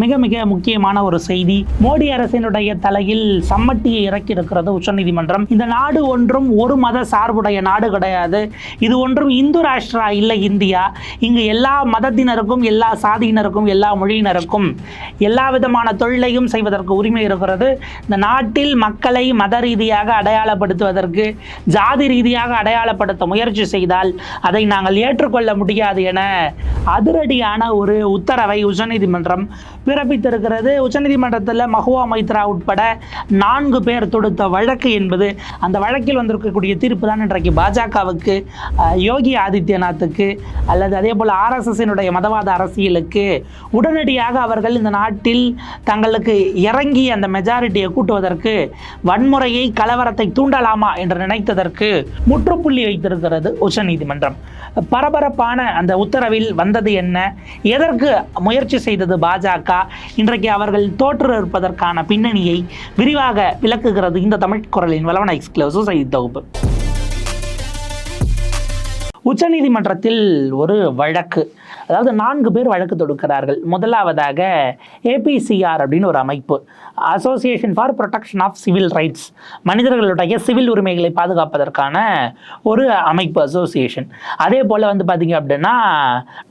மிக மிக முக்கியமான ஒரு செய்தி. மோடி அரசினுடைய தலையில் சம்மட்டியை இறக்கி இருக்கிறது உச்சநீதிமன்றம். இந்த நாடு ஒன்றும் ஒரு மத சார்புடைய நாடு கிடையாது. இது ஒன்றும் இந்து ராஷ்டிரா இல்லை இந்தியா. இங்கு எல்லா மதத்தினருக்கும் எல்லா சாதியினருக்கும் எல்லா மொழியினருக்கும் எல்லா விதமான தொழிலையும் செய்வதற்கு உரிமை இருக்கிறது. இந்த நாட்டில் மக்களை மத ரீதியாக அடையாளப்படுத்துவதற்கு ஜாதி ரீதியாக அடையாளப்படுத்த முயற்சி செய்தால் அதை நாங்கள் ஏற்றுக்கொள்ள முடியாது என அதிரடியான ஒரு உத்தரவை உச்சநீதிமன்றம் பிறப்பித்திருக்கிறது. உச்சநீதிமன்றத்தில் மஹுவா மைத்ரா உட்பட நான்கு பேர் தொடுத்த வழக்கு என்பது அந்த வழக்கில் வந்திருக்கக்கூடிய தீர்ப்பு தான் இன்றைக்கு பாஜகவுக்கு யோகி ஆதித்யநாத்துக்கு அல்லது அதே போல் ஆர்எஸ்எஸ்னுடைய மதவாத அரசியலுக்கு உடனடியாக அவர்கள் இந்த நாட்டில் தங்களுக்கு இறங்கி அந்த மெஜாரிட்டியை கூட்டுவதற்கு வன்முறையை கலவரத்தை தூண்டலாமா என்று நினைத்ததற்கு முற்றுப்புள்ளி வைத்திருக்கிறது உச்சநீதிமன்றம். பரபரப்பான அந்த உத்தரவில் வந்தது என்ன? எதற்கு முயற்சி செய்தது பாஜக? இன்றைக்கு அவர்கள் தோற்று இருப்பதற்கான பின்னணியை விரிவாக விளக்குகிறது இந்த தமிழ் குரலின் வளவன எக்ஸ்க்ளூசிவ் செய்தி தொகுப்பு. உச்சநீதிமன்றத்தில் ஒரு வழக்கு அதாவது நான்கு பேர் வழக்கு தொடுக்கிறார்கள். முதலாவதாக ஏபிசிஆர் அப்படின்னு ஒரு அமைப்பு. Association for protection of civil rights மனிதர்களுடைய சிவில் உரிமைகளை பாதுகாப்பதற்கான ஒரு அமைப்பு அசோசியேஷன் அதே போல் வந்து பார்த்தீங்க அப்படின்னா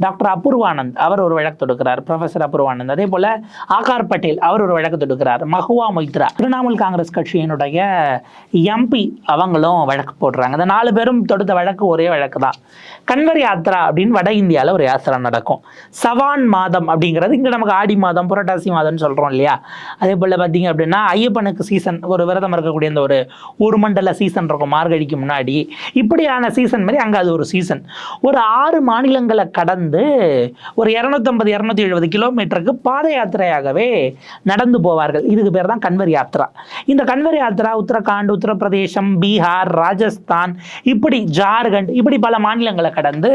டாக்டர் அபூர்வானந்த் அவர் ஒரு வழக்கு தொடுக்கிறார். ப்ரொஃபஸர் அபூர்வானந்த். அதே போல் ஆகார் பட்டேல் அவர் ஒரு வழக்கு தொடுக்கிறார். மஹுவா மொய்த்ரா. திரிணாமுல் காங்கிரஸ் கட்சியினுடைய எம்பி அவங்களும் வழக்கு போடுறாங்க. அந்த நாலு பேரும் தொடுத்த வழக்கு ஒரே வழக்கு தான் கன்வர் யாத்ரா அப்படின்னு வட இந்தியாவில் ஒரு யாத்திரை நடக்கும். சவான் மாதம் அப்படிங்கிறது இங்கே நமக்கு ஆடி மாதம் புரட்டாசி மாதம்னு சொல்கிறோம் இல்லையா? அதே போல் பார்த்தீங்க அப்படின்னா ஐயப்பனுக்கு சீசன் ஒரு விரதம் இருக்கக்கூடிய இந்த ஒரு ஒரு மண்டல சீசன் இருக்கும் மார்கழிக்கு முன்னாடி. இப்படியான சீசன் மாதிரி அங்கே அது ஒரு சீசன் ஒரு ஆறு மாநிலங்களை கடந்து ஒரு இரநூத்தம்பது இரநூத்தி எழுபது கிலோமீட்டருக்கு பாத யாத்திரையாகவே நடந்து போவார்கள். இதுக்கு பேர் தான் கன்வர் யாத்திரா. இந்த கன்வர் யாத்திரா உத்தரகாண்ட் உத்தரப்பிரதேசம் பீகார் ராஜஸ்தான் இப்படி ஜார்க்கண்ட் இப்படி பல மாநிலங்களை கடந்து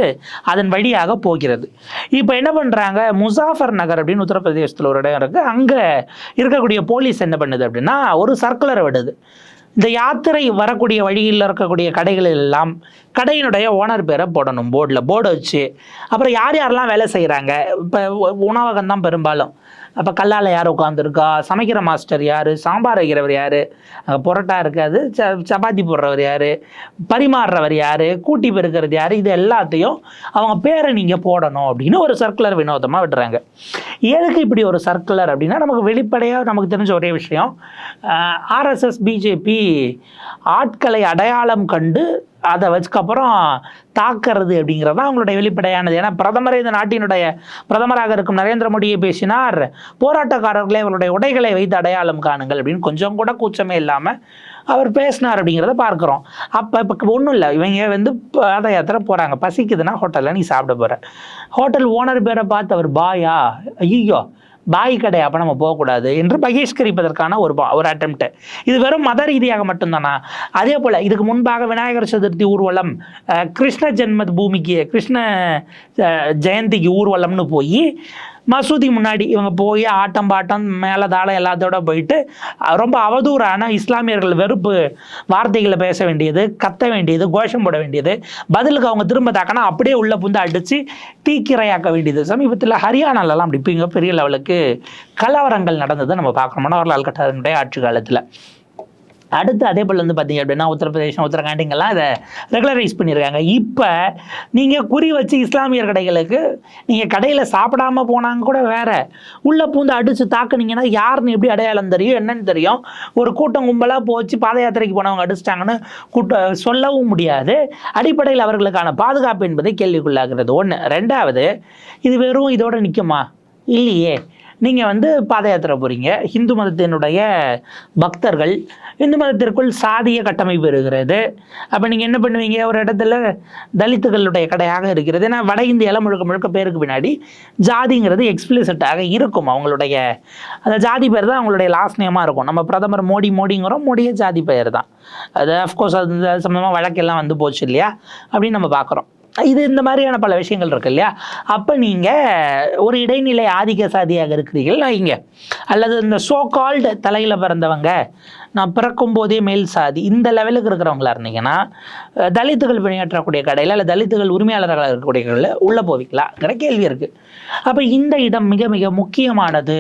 அதன் வழியாக போகிறது. இப்போ என்ன பண்ணுறாங்க முசாஃபர் நகர் அப்படின்னு உத்தரப்பிரதேசத்தில் ஒரு இடம் இருக்குது அங்கே இருக்கக்கூடிய போலீஸ் என்ன பண்ணுது அப்படின்னா ஒரு சர்க்குலரை விடுது. இந்த யாத்திரை வரக்கூடிய வழியில் இருக்கக்கூடிய கடைகள் எல்லாம் கடையினுடைய ஓனர் பேரை போடணும். போர்டில் போர்டு வச்சு. அப்புறம் யார் யாரெல்லாம் வேலை செய்கிறாங்க இப்போ உணவகம் தான் பெரும்பாலும். அப்போ கல்லால் யார் உட்காந்துருக்கா சமைக்கிற மாஸ்டர் யார்? சாம்பார் வைக்கிறவர் யார்? புரோட்டா இருக்காது. ச சப்பாத்தி போடுறவர் யார்? பரிமாறுறவர் யார்? கூட்டி பெருக்கிறது யார்? இது எல்லாத்தையும் அவங்க பேரை நீங்கள் போடணும் அப்படின்னு ஒரு சர்க்குலர் வினோதமாக விடுறாங்க. எதுக்கு இப்படி ஒரு சர்க்குலர் அப்படின்னா நமக்கு வெளிப்படையாக நமக்கு தெரிஞ்ச ஒரே விஷயம் ஆர்எஸ்எஸ் பிஜேபி ஆட்களை அடையாளம் கண்டு அதை வச்சுக்கப்புறம் தாக்கிறது அப்படிங்கிறது தான் அவங்களுடைய வெளிப்படையானது. ஏன்னா பிரதமர் இந்த நாட்டினுடைய பிரதமராக இருக்கும் நரேந்திர மோடியை பேசினார். போராட்டக்காரர்களே அவருடைய உடைகளை வைத்து அடையாளம் காணுங்கள் அப்படின்னு கொஞ்சம் கூட கூச்சமே இல்லாமல் அவர் பேசினார் அப்படிங்கிறத பார்க்குறோம். அப்போ இப்போ ஒன்றும் இல்லை. இவங்க வந்து பாத யாத்திரை போகிறாங்க பசிக்குதுன்னா ஹோட்டலில் நீ சாப்பிட போகிற ஹோட்டல் ஓனர் பேரை பார்த்து அவர் பாயா? ஐயோ பாய் கடை அப்போ நம்ம போகக்கூடாது என்று பகிஷ்கரிப்பதற்கான ஒரு ஒரு அட்டம்ப்ட் இது வெறும் மத ரீதியாக மட்டும்தானா? அதே போல் இதுக்கு முன்பாக விநாயகர் சதுர்த்தி ஊர்வலம் அஹ், கிருஷ்ண ஜென்ம பூமிக்கு கிருஷ்ண ஜெயந்திக்கு ஊர்வலம்னு போய் மசூதி முன்னாடி இவங்க போய் ஆட்டம் பாட்டம் மேலே தாளம் எல்லாத்தோட போயிட்டு ரொம்ப அவதூறான இஸ்லாமியர்கள் வெறுப்பு வார்த்தைகளை பேச வேண்டியது கத்த வேண்டியது கோஷம் போட வேண்டியது பதிலுக்கு அவங்க திரும்ப தாக்கினா அப்படியே உள்ள புந்து அடித்து தீக்கிரையாக்க வேண்டியது. சமீபத்தில் ஹரியானாலலாம் அப்படி மிக பெரிய லெவலுக்கு கலவரங்கள் நடந்தது நம்ம பார்க்குறோம். மனோகர்லால் கட்டாரனுடைய ஆட்சி காலத்தில். அடுத்து அதே போல் வந்து பார்த்தீங்க அப்படின்னா உத்தரப்பிரதேசம் உத்தரகாண்டிங்கெல்லாம் அதை ரெகுலரைஸ் பண்ணியிருக்காங்க இப்போ நீங்கள் குறி வச்சு இஸ்லாமியர் கடைகளுக்கு நீங்கள் கடையில் சாப்பிடாம போனாங்க கூட வேறு. உள்ளே பூந்து அடித்து தாக்குனீங்கன்னா யாருன்னு எப்படி அடையாளம் தெரியும் என்னன்னு தெரியும். ஒரு கூட்டம் கும்பலாக போச்சு பாத யாத்திரைக்கு போனவங்க அடிச்சிட்டாங்கன்னு கூட்ட சொல்லவும் முடியாது. அடிப்படையில் அவர்களுக்கான பாதுகாப்பு என்பதை கேள்விக்குள்ளாகிறது ஒன்று ரெண்டாவது இது வெறும் இதோட நிற்குமா இல்லையே. நீங்கள் வந்து பாத யாத்திரை போகிறீங்க ஹிந்து மதத்தினுடைய பக்தர்கள் இந்து மதத்திற்குள் சாதிய கட்டமைப்பு இருக்கிறது. அப்போ நீங்கள் என்ன பண்ணுவீங்க? ஒரு இடத்துல தலித்துகளுடைய கடையாக இருக்கிறது. ஏன்னா வட இந்தியாவில் முழுக்க முழுக்க பேருக்கு பின்னாடி ஜாதிங்கிறது எக்ஸ்பிளிசிட்டாக இருக்கும். அவங்களுடைய அந்த ஜாதி பேர் தான் அவங்களுடைய லாஸ்ட் நேமாக இருக்கும். நம்ம பிரதமர் மோடி மோடிங்கிறோம். மோடியே ஜாதி பெயர் தான். அது அஃப்கோர்ஸ் அது சம்மந்தமாக வழக்கெல்லாம் வந்து போச்சு இல்லையா? அப்படின்னு நம்ம பார்க்குறோம் இது இந்த மாதிரியான பல விஷயங்கள் இருக்கு இல்லையா? அப்போ நீங்கள் ஒரு இடைநிலை ஆதிக்க சாதியாக இருக்கிறீர்கள் வைங்க அல்லது இந்த சோ கால்டு தலையில் பிறந்தவங்க நான் பிறக்கும் போதே மேல் சாதி. இந்த லெவலுக்கு இருக்கிறவங்களா இருந்தீங்கன்னா தலித்துகள் பணியாற்றக்கூடிய கடையில் இல்லை தலித்துகள் உரிமையாளர்களாக இருக்கக்கூடிய கடையில் உள்ளே போவிக்கலாங்கிற கேள்வி இருக்குது அப்போ இந்த இடம் மிக மிக முக்கியமானது.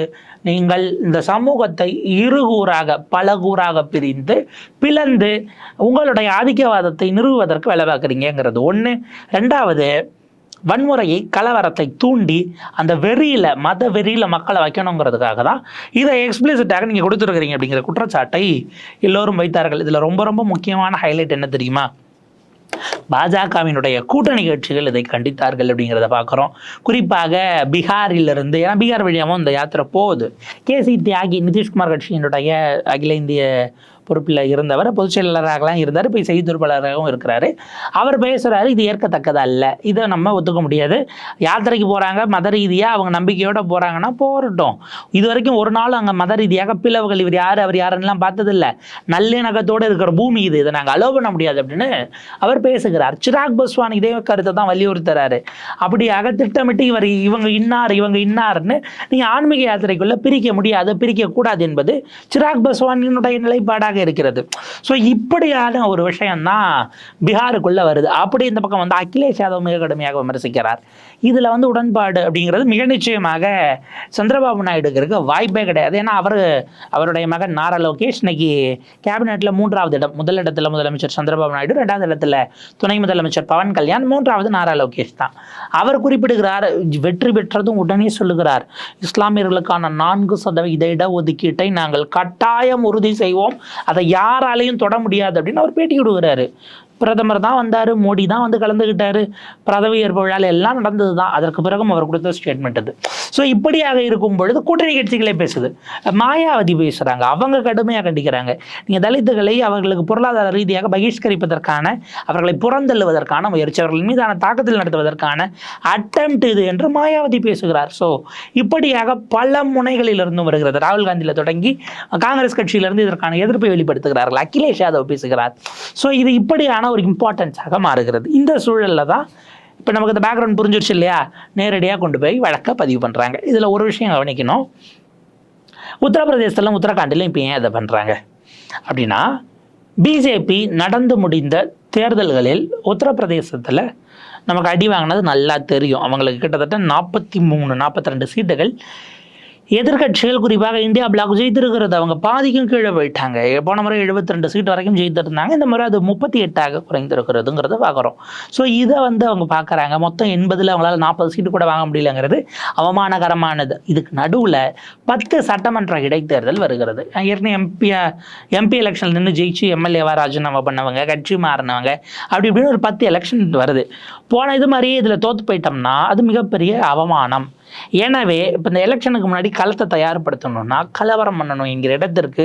நீங்கள் இந்த சமூகத்தை இருகூறாக பல கூறாக பிரிந்து பிளந்து உங்களுடைய ஆதிக்கவாதத்தை நிறுவுவதற்கு வேலை பார்க்குறீங்கிறது ஒன்று ரெண்டாவது வன்முறையை கலவரத்தை தூண்டி அந்த வெறியில் மத வெறியில் மக்களை வைக்கணுங்கிறதுக்காக தான் இதை எக்ஸ்பிளிசிட்டாக நீங்கள் கொடுத்துருக்குறீங்க அப்படிங்கிற குற்றச்சாட்டை எல்லோரும் வைத்தார்கள். இதில் ரொம்ப ரொம்ப முக்கியமான ஹைலைட் என்ன தெரியுமா? பாஜகவினுடைய கூட்டணி கட்சிகள் இதை கண்டித்தார்கள் அப்படிங்கிறத பார்க்குறோம். குறிப்பாக பீகாரிலிருந்து ஏன்னா பீகார் வழியாகவும் இந்த யாத்திரை போகுது. கேசி தியாகி நிதிஷ்குமார் கட்சியினுடைய அகில இந்திய பொறுப்பில் இருந்தவர் பொதுச் செயலாளராகலாம் இருந்தார் இப்போ செய்தி தொடர்பாளராகவும் இருக்கிறாரு. அவர் பேசுகிறாரு இது ஏற்கத்தக்கதல்ல. இதை நம்ம ஒத்துக்க முடியாது. யாத்திரைக்கு போகிறாங்க மத ரீதியாக அவங்க நம்பிக்கையோடு போகிறாங்கன்னா போகட்டும் இது வரைக்கும் ஒரு நாள் அங்கே மத ரீதியாக பிளவுகள் இவர் யார் அவர் யாருன்னெலாம் பார்த்ததில்ல. நல்லிணக்கத்தோடு இருக்கிற பூமி இது. இதை நாங்கள் அலோவ் பண்ண முடியாது அப்படின்னு அவர் பேசுகிறார். சிராக் பஸ்வான் இதே கருத்தை தான் வலியுறுத்துறாரு. அப்படியாக திட்டமிட்டு இவர் இவங்க இன்னார் இவங்க இன்னார்னு நீங்கள் ஆன்மீக யாத்திரைக்குள்ளே பிரிக்க முடியாது பிரிக்கக்கூடாது என்பது சிராக் பஸ்வானினுடைய நிலைப்பாடாக இருக்கிறது. ஸோ இப்படியான ஒரு விஷயம்தான் பீகாருக்குள்ளே வருது. அப்படி இந்த பக்கம் வந்து அகிலேஷ் யாதவ் மிக கடுமையாக விமர்சிக்கிறார். இதில் வந்து உடன்பாடு அப்படிங்கிறது மிக நிச்சயமாக சந்திரபாபு நாயுடுக்கு இருக்க வாய்ப்பே கிடையாது. ஏன்னா அவர் அவருடைய மகன் நாரா லோகேஷ் இன்னைக்கு கேபினெட்டில் மூன்றாவது இடம். முதல் இடத்துல முதலமைச்சர் சந்திரபாபு நாயுடு ரெண்டாவது இடத்துல துணை முதலமைச்சர் பவன் கல்யாண் மூன்றாவது நாரா லோகேஷ் தான். அவர் குறிப்பிடுகிறார் வெற்றி பெற்றதும் உடனே சொல்லுகிறார் இஸ்லாமியர்களுக்கான நான்கு சதவீத இடஒதுக்கீட்டை நாங்கள் கட்டாயம் உறுதி செய்வோம். அதை யாராலையும் தொட முடியாது அப்படின்னு அவர் பேட்டி கொடுக்குறாரு. பிரதமர் தான் வந்தார் மோடி தான் வந்து கலந்துக்கிட்டாரு பதவி ஏற்பு விழாவில் எல்லாம் நடந்தது தான் அதற்கு பிறகும் அவர் கொடுத்த ஸ்டேட்மெண்ட் அது. ஸோ இப்படியாக இருக்கும் பொழுது கூட்டணி கட்சிகளே பேசுது. மாயாவதி பேசுகிறாங்க அவங்க கடுமையாக கண்டிக்கிறாங்க. நீங்கள் தலித்துகளை அவர்களுக்கு பொருளாதார ரீதியாக பகிஷ்கரிப்பதற்கான அவர்களை புறந்தள்ளுவதற்கான முயற்சி அவர்கள் மீதான தாக்கத்தில் நடத்துவதற்கான அட்டம்ப்ட் இது என்று மாயாவதி பேசுகிறார். ஸோ இப்படியாக பல முனைகளிலிருந்து வருகிறது. ராகுல் காந்தியில் தொடங்கி காங்கிரஸ் கட்சியிலிருந்து இதற்கான எதிர்ப்பை வெளிப்படுத்துகிறார்கள். அகிலேஷ் யாதவ் பேசுகிறார். ஸோ இது இப்படியான ஒரு இம்பார்ட்டன்ஸாக மாறுகிறது. இந்த சூழலில் தான் இப்போ நமக்கு இந்த பேக்ரவுண்ட் புரிஞ்சிருச்சு இல்லையா? நேரடியாக கொண்டு போய் வழக்கை பதிவு பண்ணுறாங்க இதில் ஒரு விஷயம் கவனிக்கணும். உத்தரப்பிரதேசத்திலும் உத்தரகாண்டிலும் இப்போ ஏன் இதை பண்ணுறாங்க அப்படின்னா பிஜேபி நடந்து முடிந்த தேர்தல்களில் உத்தரப்பிரதேசத்தில் நமக்கு அடி வாங்கினது நல்லா தெரியும். அவங்களுக்கு கிட்டத்தட்ட நாற்பத்தி மூணு நாற்பத்தி ரெண்டு சீட்டுகள் எதிர்க்கட்சிகள் குறிப்பாக இந்தியா பிளாக் ஜெயித்திருக்கிறது. அவங்க பாதிக்கும் கீழே போயிட்டாங்க. போன முறை 72 ரெண்டு சீட் வரைக்கும் ஜெயித்திருந்தாங்க. இந்த முறை அது முப்பத்தி எட்டாக குறைந்திருக்கிறதுங்கிறத பார்க்குறோம். ஸோ இதை வந்து அவங்க பார்க்குறாங்க. மொத்தம் எண்பதில் அவங்களால நாற்பது சீட்டு கூட வாங்க முடியலங்கிறது அவமானகரமானது. இதுக்கு நடுவில் பத்து சட்டமன்ற இடைத்தேர்தல் வருகிறது. ஏற்கனவே எம்பி எம்பி எலெக்ஷனில் நின்று ஜெயிச்சு எம்எல்ஏவாக ராஜினாமா பண்ணவங்க கட்சி மாறினவங்க அப்படி இப்படின்னு ஒரு பத்து எலெக்ஷன் வருது. போன இது மாதிரியே இதில் தோற்று போயிட்டோம்னா அது மிகப்பெரிய அவமானம். எனவே இப்போ இந்த எலெக்ஷனுக்கு முன்னாடி களத்தை தயார்படுத்தணும்னா கலவரம் பண்ணணும் என்கிற இடத்திற்கு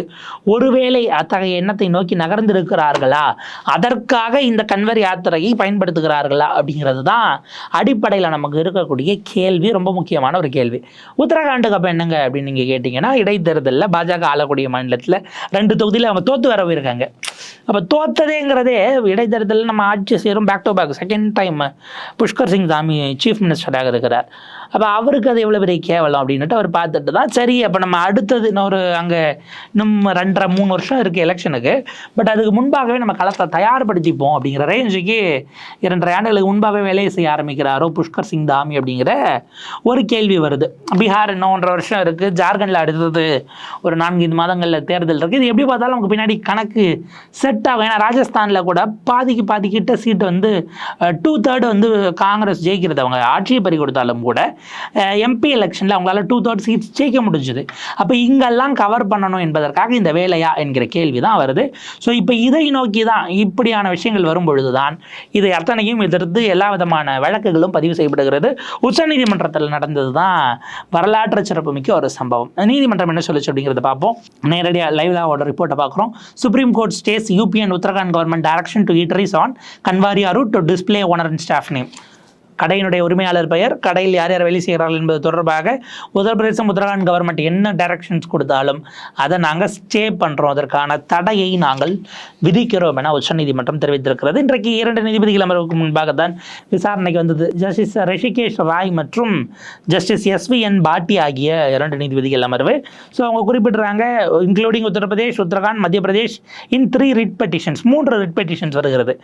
ஒருவேளை அத்தகைய எண்ணத்தை நோக்கி நகர்ந்திருக்கிறார்களா? அதற்காக இந்த கன்வர் யாத்திரையை பயன்படுத்துகிறார்களா? அப்படிங்கிறது தான் அடிப்படையில் நமக்கு இருக்கக்கூடிய கேள்வி. ரொம்ப முக்கியமான ஒரு கேள்வி. உத்தரகாண்டுக்கு அப்போ என்னங்க அப்படின்னு நீங்கள் கேட்டிங்கன்னா இடைத்தேர்தலில் பாஜக ஆளக்கூடிய மாநிலத்தில் ரெண்டு தொகுதியில் அவங்க தோற்று வர போயிருக்காங்க. அப்போ தோத்ததேங்கிறதே இடைத்தேர்தலில் நம்ம ஆட்சி சேரும் back to back second time Pushkar Singh Dhami chief மினிஸ்டராக இருக்கிறார். அப்போ அவருக்கு அது எவ்வளோ பெரிய கேவலம் அப்படின்னுட்டு அவர் பார்த்துட்டு தான் சரி அப்போ நம்ம அடுத்தது இன்னொரு அங்கே இன்னும் ரெண்டரை மூணு வருஷம் இருக்குது எலெக்ஷனுக்கு பட் அதுக்கு முன்பாகவே நம்ம களத்தை தயார்படுத்திப்போம் அப்படிங்கிற ரேஞ்சுக்கு இரண்டரை ஆண்டுகளுக்கு முன்பாகவே வேலையை செய்ய ஆரம்பிக்கிறாரோ புஷ்கர் சிங் தாமி அப்படிங்கிற ஒரு கேள்வி வருது. பீகார் இன்னும் ஒன்றரை வருஷம் இருக்குது ஜார்க்கண்டில் அடுத்தது ஒரு நான்கு மாதங்களில் தேர்தல் இருக்குது இது எப்படி பார்த்தாலும் நமக்கு பின்னாடி கணக்கு செட் ஆகும். ஏன்னா ராஜஸ்தானில் கூட பாதிக்கு பாதிக்கிட்ட சீட்டு வந்து டூ தேர்ட் வந்து காங்கிரஸ் ஜெயிக்கிறது அவங்க ஆட்சியை பறி கொடுத்தாலும் கூட எம்பி எலெக்ஷனில் அவங்களால டூ தேர்ட் சீட்ஸ் ஜெயிக்க முடிஞ்சுது. அப்போ இங்கெல்லாம் கவர் பண்ணணும் என்பதற்காக இந்த வேலையா என்கிற கேள்வி தான் வருது. ஸோ இப்போ இதை நோக்கி தான் இப்படியான விஷயங்கள் வரும் பொழுது தான் இதை அத்தனையும் எதிர்த்து எல்லா விதமான வழக்குகளும் பதிவு செய்யப்படுகிறது. உச்சநீதிமன்றத்தில் நடந்தது தான் வரலாற்று சிறப்புமிக்க ஒரு சம்பவம். நீதிமன்றம் என்ன சொல்லுச்சு அப்படிங்கிறத பார்ப்போம். நேரடியாக லைவ்லாவோட ரிப்போர்ட்டை பார்க்குறோம். Supreme court stays UP and Uttarakhand government direction to eateries on Kanwariya route to display owner and staff name கடையினுடைய உரிமையாளர் பெயர் கடையில் யார் யார் வேலை செய்கிறார்கள் என்பது தொடர்பாக உத்தரப்பிரதேசம் உத்தரகாண்ட் கவர்மெண்ட் என்ன டைரக்ஷன்ஸ் கொடுத்தாலும் அதை நாங்கள் ஸ்டே பண்ணுறோம் அதற்கான தடையை நாங்கள் விதிக்கிறோம் என உச்சநீதிமன்றம் தெரிவித்திருக்கிறது. இன்றைக்கு இரண்டு நீதிபதிகள் அமர்வுக்கு முன்பாக தான் விசாரணைக்கு வந்தது. ஜஸ்டிஸ் ரிஷிகேஷ் ராய் மற்றும் ஜஸ்டிஸ் எஸ்வி என் பாட்டி ஆகிய இரண்டு நீதிபதிகள் அமர்வு. ஸோ அவங்க குறிப்பிடுறாங்க including Uttar Pradesh Uttarakhand Madhya Pradesh in three writ petitions மூன்று ரிட் பெட்டிஷன்ஸ் வருகிறது.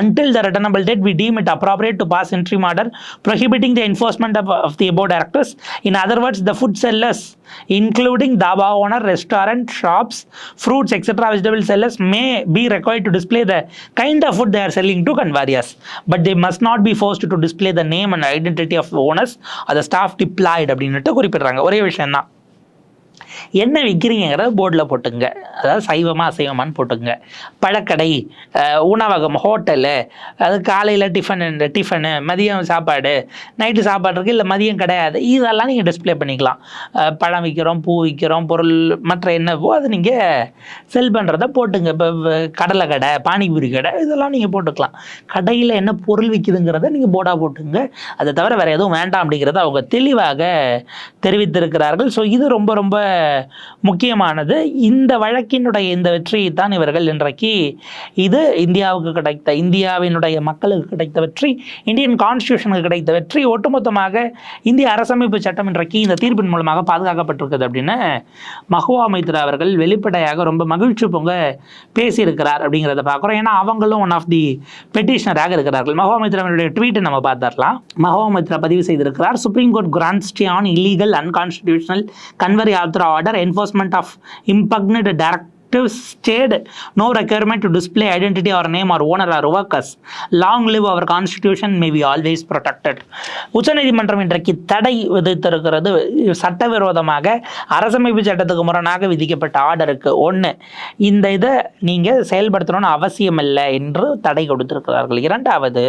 Until the returnable date we deem it appropriate to pass interim order prohibiting the enforcement of, of the above directives. In other words, the food sellers, including dhaba owner, restaurant, shops, fruits, etc., vegetable sellers may be required to display the kind of food they are selling to Kanvarias. But they must not be forced to display the name and identity of owners or the staff deployed அப்படின்னுட்டு குறிப்பிடுறாங்க ஒரே விஷயம் தான் என்ன விற்கிறீங்கிறத போர்டில் போட்டுங்க. அதாவது சைவமா அசைவமான்னு போட்டுங்க. பழக்கடை உணவகம் ஹோட்டலு அது காலையில் டிஃபன் டிஃபனு மதியம் சாப்பாடு நைட்டு சாப்பாடு இருக்குது இல்லை மதியம் கிடையாது. இதெல்லாம் நீங்கள் டிஸ்ப்ளே பண்ணிக்கலாம். பழம் விற்கிறோம் பூ விற்கிறோம் பொருள் மற்ற என்னவோ அதை நீங்கள் செல் பண்ணுறத போட்டுங்க. இப்போ கடலை கடை பானிபூரி கடை இதெல்லாம் நீங்கள் போட்டுக்கலாம். கடையில் என்ன பொருள் விற்கிதுங்கிறத நீங்கள் போர்டாக போட்டுங்க. அதை தவிர வேறு எதுவும் வேண்டாம் அப்படிங்கிறத அவங்க தெளிவாக தெரிவித்திருக்கிறார்கள். ஸோ இது ரொம்ப ரொம்ப முக்கியமானது. இந்த வழக்கினுடைய இந்த வெற்றியை தான் இவர்கள் இன்றைக்கு இது இந்தியாவுக்கு கிடைத்த இந்தியாவினுடைய மக்களுக்கு கிடைத்த வெற்றி இந்தியன் கான்ஸ்டியூஷனுக்கு கிடைத்த வெற்றி. ஒட்டுமொத்தமாக இந்திய அரசமைப்பு சட்டம் இன்றைக்கு இந்த தீர்ப்பின் மூலமாக பாதுகாக்கப்பட்டிருக்குது அப்படின்னு மகுவா மைத்ரா அவர்கள் வெளிப்படையாக ரொம்ப மகிழ்ச்சி பொங்க பேசியிருக்கிறார் அப்படிங்கிறத பார்க்குறோம். ஏன்னா அவங்களும் ஒன் ஆஃப் தி பெட்டிஷனராக இருக்கிறார்கள். மகுவா மைத்ராவினுடைய ட்வீட்டை நம்ம பார்த்துடலாம். மஹுவா மைத்ரா பதிவு செய்திருக்கிறார். Supreme court grants stay on illegal unconstitutional Kanwar Yatra order enforcement of impugned direct stayed no requirement to display identity or name or owner or workers. Long live our constitution. May be always protected. உச்சநீதிமன்றம் இன்றைக்கு தடை விதித்திருக்கிறது. சட்டவிரோதமாக அரசமைப்பு சட்டத்துக்கு முரணாக விதிக்கப்பட்ட ஆர்டருக்கு ஒன்று இந்த இதை நீங்கள் செயல்படுத்தணும்னு அவசியம் இல்லை என்று தடை கொடுத்திருக்கிறார்கள். இரண்டாவது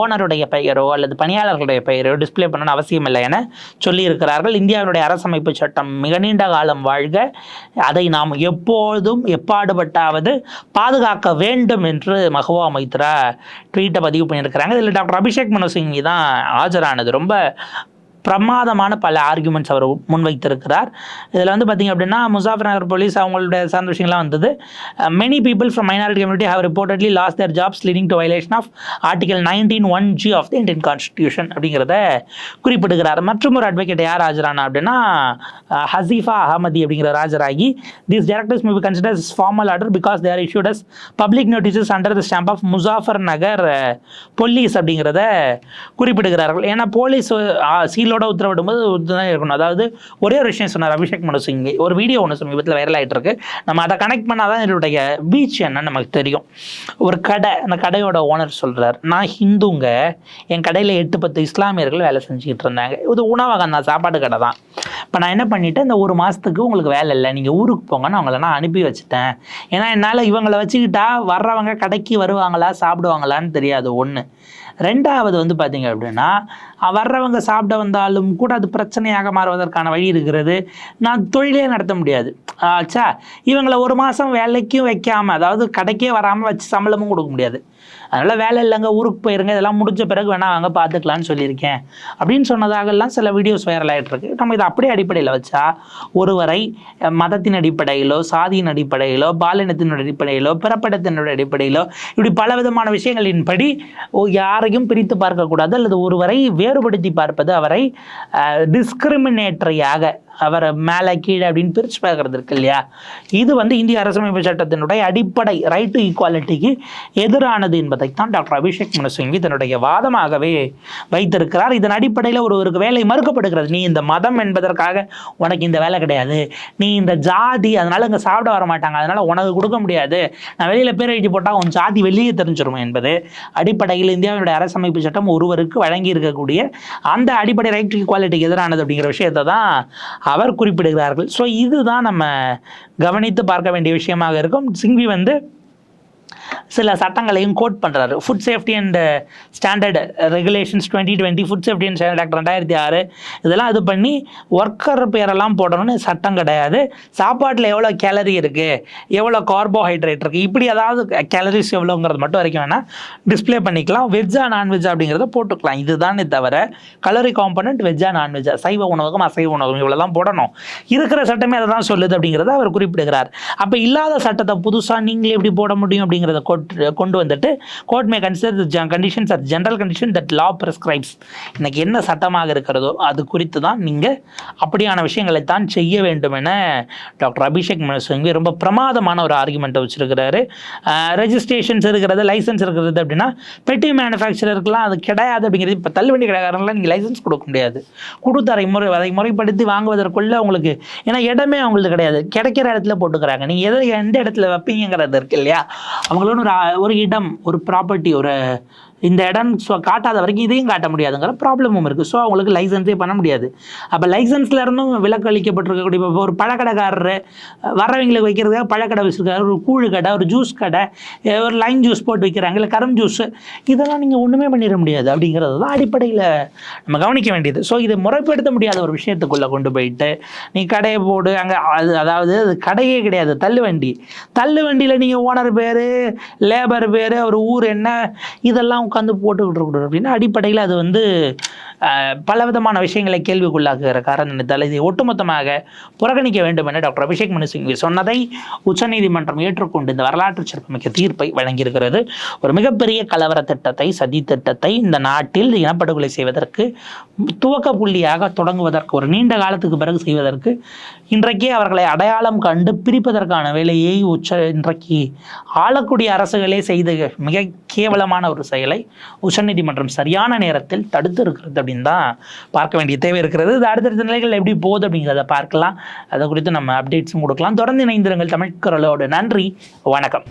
ஓனருடைய பெயரோ அல்லது பணியாளர்களுடைய பெயரோ டிஸ்ப்ளே பண்ணணும்னு அவசியம் இல்லை என சொல்லியிருக்கிறார்கள். இந்தியாவினுடைய அரசமைப்பு சட்டம் மிக நீண்ட காலம் வாழ்க. அதை நாம் எப்போதும் எப்பாடுபட்டாவது பாதுகாக்க வேண்டும் என்று மகவா மைத்ரா ட்வீட்டை பதிவு பண்ணியிருக்கிறாங்க. இதில் டாக்டர் அபிஷேக் மனு சிங்கி தான் ஆஜரானது. ரொம்ப பிரமாதமான பல ஆர்குமெண்ட்ஸ் அவர் முன்வைத்திருக்கிறார். இதில் வந்து பார்த்திங்க அப்படின்னா முசாஃபர் நகர் போலீஸ் அவங்களுடைய சார்ந்த விஷயங்கள்லாம் வந்தது. Many people from minority community have reportedly lost their jobs leading to violation of article nineteen one G of the Indian constitution அப்படிங்கிறத குறிப்பிடுகிறார். மற்றும் ஒரு அட்வொகேட் யார் ஆஜரானா அப்படின்னா ஹசீஃபா அகமதி அப்படிங்கிற ராஜராகி. This directors may be considers formal order because they're issued as public notices under the stamp of Muzaffarnagar police அப்படிங்கிறத குறிப்பிடுகிறார்கள். ஏன்னா போலீஸ் சீலோட உத்தரவிடும்போது தான் இருக்கணும். அதாவது ஒரே ஒரு விஷயம் சொன்னார் அபிஷேக் மனு சிங். ஒரு வீடியோ ஒன்று சமீபத்தில் வைரல் ஆகிட்டு இருக்கு நம்ம அதை கனெக்ட் பண்ணால் தான் இதனுடைய பீச் என்னன்னு நமக்கு தெரியும். ஒரு கடை அந்த கடையோட ஓனர் சொல்கிறார் நான் ஹிந்துங்க. என் கடையில் எட்டு பத்து இஸ்லாமியர்கள் வேலை செஞ்சுக்கிட்டு இருந்தாங்க. இது உணவகம் தான் சாப்பாடு கடை தான். இப்போ நான் என்ன பண்ணிட்டேன் இந்த ஒரு மாதத்துக்கு உங்களுக்கு வேலை இல்லை. நீங்கள் ஊருக்கு போங்கன்னு அவங்கள நான் அனுப்பி வச்சுட்டேன். ஏன்னா என்னால் இவங்களை வச்சுக்கிட்டா வர்றவங்க கடைக்கு வருவாங்களா சாப்பிடுவாங்களான்னு தெரியாது ஒன்று ரெண்டாவது வந்து பார்த்தீங்க அப்படின்னா வர்றவங்க சாப்பிட வந்தாலும் கூட அது பிரச்சனையாக மாறுவதற்கான வழி இருக்கிறது. நான் தொழிலே நடத்த முடியாது. ஆச்சா இவங்களை ஒரு மாதம் வேலைக்கும் வைக்காம அதாவது கடைக்கே வராமல் வச்சு சம்பளமும் கொடுக்க முடியாது. அதனால் வேலை இல்லைங்க ஊருக்கு போயிருங்க இதெல்லாம் முடிஞ்ச பிறகு வேணால் வாங்க பார்த்துக்கலான்னு சொல்லியிருக்கேன். அப்படின்னு சொன்னதாகலாம் சில வீடியோஸ் வைரல் ஆகிட்டுருக்கு நம்ம இதை அப்படியே அடிப்படையில் வச்சா ஒருவரை மதத்தின் அடிப்படையிலோ சாதியின் அடிப்படையிலோ பாலினத்தின் அடிப்படையிலோ பிறப்பிடத்தினுடைய அடிப்படையிலோ இப்படி பல விதமான விஷயங்களின்படி ஓ, யாரையும் பிரித்து பார்க்கக்கூடாது அல்லது ஒருவரை வேறுபடுத்தி பார்ப்பது அவரை டிஸ்கிரிமினேட்டரியாக அவரை மேலே கீழே அப்படின்னு பிரித்து பார்க்குறது இருக்கு இல்லையா? இது வந்து இந்திய அரசமைப்பு சட்டத்தினுடைய அடிப்படை ரைட் டு ஈக்குவாலிட்டிக்கு எதிரானது என்பதைத்தான் டாக்டர் அபிஷேக் மனு தன்னுடைய வாதமாகவே வைத்திருக்கிறார். இதன் அடிப்படையில் ஒருவருக்கு வேலை மறுக்கப்படுகிறது. நீ இந்த மதம் என்பதற்காக உனக்கு இந்த வேலை கிடையாது. நீ இந்த ஜாதி அதனால இங்கே சாப்பிட வர மாட்டாங்க. அதனால உனக்கு கொடுக்க முடியாது. நான் வெளியில் பேர் எழுதி போட்டால் உன் ஜாதி வெளியே தெரிஞ்சிடும் என்பது அடிப்படையில் இந்தியாவினுடைய அரசமைப்பு சட்டம் ஒருவருக்கு வழங்கி இருக்கக்கூடிய அந்த அடிப்படை ரைட் ஈக்குவாலிட்டிக்கு எதிரானது அப்படிங்கிற விஷயத்தை தான் அவர் குறிப்பிடுகிறார்கள். ஸோ இதுதான் நம்ம கவனித்து பார்க்க வேண்டிய விஷயமாக இருக்கும். சிங்வி வந்து சில சட்டங்களையும் கோட் பண்ணுறாரு food safety and standard regulations twenty twenty food safety and standard act ரெண்டாயிரத்தி ஆறு இதெல்லாம் இது பண்ணி ஒர்க்கர் பேரெல்லாம் போடணும்னு சட்டம் கிடையாது. சாப்பாட்டில் எவ்வளோ கேலரி இருக்குது எவ்வளோ கார்போஹைட்ரேட் இருக்குது இப்படி ஏதாவது கேலரிஸ் எவ்வளோங்கிறது மட்டும் வரைக்கும் வேணால் டிஸ்ப்ளே பண்ணிக்கலாம். வெஜ்ஜா நான்வெஜ் அப்படிங்கிறத போட்டுக்கலாம். இதுதானே தவிர கலரி காம்பனண்ட் வெஜ்ஜா நான்வெஜ்ஜா சைவ உணவகம் அசைவ உணவகம் இவ்வளோ தான் போடணும். இருக்கிற சட்டமே அதை தான் சொல்லுது அப்படிங்கிறத அவர் குறிப்பிடுகிறார். அப்போ இல்லாத சட்டத்தை புதுசாக நீங்களே எப்படி போட முடியும் அப்படிங்கிறத கொண்டு வந்துட்டு court may consider conditions at general condition that law prescribes. இன்னைக்கு என்ன சட்டமாக இருக்கிறதோ அது குறித்து தான் நீங்கள் அப்படியான விஷயங்களை தான் செய்ய வேண்டும் என டாக்டர் அபிஷேக் மனு ரொம்ப பிரமாதமான ஒரு ஆர்குமெண்ட்டை வச்சிருக்கிறாரு. ரெஜிஸ்ட்ரேஷன்ஸ் இருக்கிறது லைசன்ஸ் இருக்கிறது அப்படின்னா பெட்டி மேனுஃபேக்சரருக்குலாம் அது கிடையாது அப்படிங்கிறது இப்போ தள்ளுவண்டி கடைக்காரங்களாம் நீங்கள் லைசன்ஸ் கொடுக்க முடியாது. கொடுத்து அதை முறை அதை முறைப்படுத்தி வாங்குவதற்குள்ள உங்களுக்கு ஏன்னா இடமே அவங்களுக்கு கிடையாது. கிடைக்கிற இடத்துல போட்டுக்கிறாங்க. நீங்கள் எதை எந்த இடத்துல வைப்பீங்கிறது இருக்கு இல்லையா? அவங்களோட ஒரு ஒரு இடம் ஒரு ப்ராப்பர்ட்டி ஒரு இந்த இடம் ஸோ காட்டாத வரைக்கும் இதையும் காட்ட முடியாதுங்கிற ப்ராப்ளமும் இருக்குது ஸோ அவங்களுக்கு லைசன்ஸே பண்ண முடியாது. அப்போ லைசன்ஸ்ல இருந்தும் விலக்கு அளிக்கப்பட்டிருக்கக்கூடிய இப்போ ஒரு பழக்கடைக்காரர் வரவங்களுக்கு வைக்கிறதுக்காக பழக்கடை வச்சுருக்காரு ஒரு கூழு கடை ஒரு ஜூஸ் கடை ஒரு லைன் ஜூஸ் போட்டு வைக்கிறாங்க இல்லை கரும் ஜூஸ் இதெல்லாம் நீங்கள் ஒன்றுமே பண்ணிட முடியாது அப்படிங்கிறது தான் அடிப்படையில் நம்ம கவனிக்க வேண்டியது. ஸோ இதை முறைப்படுத்த முடியாத ஒரு விஷயத்துக்குள்ளே கொண்டு போயிட்டு நீ கடையை போடு அங்கே அது அதாவது அது கடையே கிடையாது தள்ளு வண்டி தள்ளு வண்டியில் நீங்கள் ஓனர் பேர் லேபர் பேர் ஒரு ஊர் என்ன இதெல்லாம் உட்காந்து போட்டுக்கிட்டு இருக்கக்கூடாது அப்படின்னா அடிப்படையில் அது வந்து பலவிதமான விஷயங்களை கேள்விக்குள்ளாக்குகிற காரணத்தால் இதை ஒட்டுமொத்தமாக புறக்கணிக்க வேண்டும் என டாக்டர் அபிஷேக் மனு சிங்வி சொன்னதை உச்சநீதிமன்றம் ஏற்றுக்கொண்டு இந்த வரலாற்று சிறப்புமிக்க தீர்ப்பை வழங்கியிருக்கிறது. ஒரு மிகப்பெரிய கலவர திட்டத்தை சதி திட்டத்தை இந்த நாட்டில் இனப்படுகொலை செய்வதற்கு துவக்க புள்ளியாக தொடங்குவதற்கு ஒரு நீண்ட காலத்துக்கு பிறகு செய்வதற்கு இன்றைக்கே அவர்களை அடையாளம் கண்டு பிரிப்பதற்கான வேலையை உச்ச இன்றைக்கு ஆளக்கூடிய அரசுகளே செய்த மிக கேவலமான ஒரு செயலை உச்சநீதிமன்றம் சரியான நேரத்தில் தடுத்து இருக்கிறது அப்படின்னு தான் பார்க்க வேண்டிய தேவை இருக்கிறது. இது அடுத்தடுத்த நிலைகள் எப்படி போகுது அப்படிங்கிறத பார்க்கலாம். அதை குறித்து நம்ம அப்டேட்ஸும் கொடுக்கலாம். தொடர்ந்து இணைந்திருங்கள் தமிழ் குரலோடு. நன்றி. வணக்கம்.